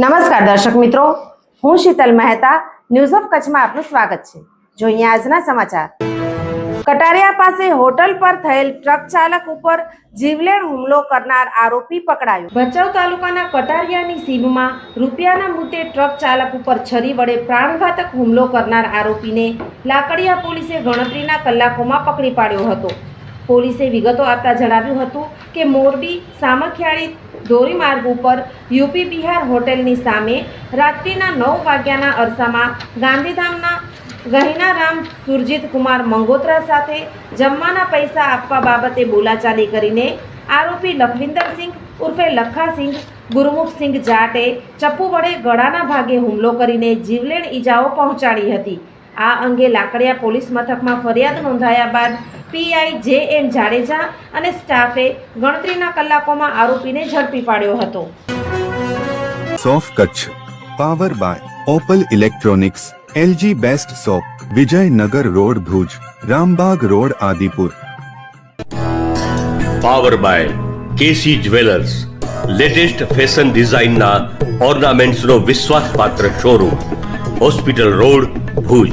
નમસ્કાર દર્શક મિત્રો, હું શીતલ મહેતા ન્યૂઝ ઓફ કચ્છમાં આપનું સ્વાગત છે. જોઈએ આજના સમાચાર. કટારિયા પાસે હોટલ પર થયેલ ટ્રક ચાલક ઉપર જીવલેણ હુમલો કરનાર આરોપી પકડાયો. ભચાઉ તાલુકાના કટારિયાની સીમમાં રૂપિયાના મુદ્દે ટ્રક ચાલક ઉપર છરી વડે પ્રાણઘાતક હુમલો કરનાર આરોપીને લાકડિયા પોલીસે ગણતરીના કલાકોમાં પકડી પાડ્યો હતો. પોલીસે વિગતો આપતા જણાવ્યું હતું કે મોરબી સામખિયાળી ધોરીમાર્ગ ઉપર યુપી બિહાર હોટેલની સામે રાત્રિના નવ વાગ્યાના અરસામાં ગાંધીધામના ગહિનારામ સુરજીત કુમાર મંગોત્રા સાથે જમવાના પૈસા આપવા બાબતે બોલાચાલી કરીને આરોપી લખવિંદરસિંહ ઉર્ફે લખાસિંહ, ગુરમુખસિંહ જાટે ચપ્પુ વડે ગળાના ભાગે હુમલો કરીને જીવલેણ ઈજાઓ પહોંચાડી હતી. આ અંગે લાકડિયા પોલીસ મથકમાં ફરિયાદ નોંધાયા બાદ પીઆઈ જે એમ જાડેજા અને સ્ટાફે ગણતરીના કલાકોમાં આરોપીને ઝડપી પાડ્યો હતો. સોફ Kutch power buy Opal electronics LG best shop Vijaynagar road Bhuj Rambag road Adipur. Power buy KC jewellers latest fashion ડિઝાઇનના ઓર્નામેન્ટ્સનો વિશ્વાસપાત્ર શોરૂમ હોસ્પિટલ રોડ ભુજ.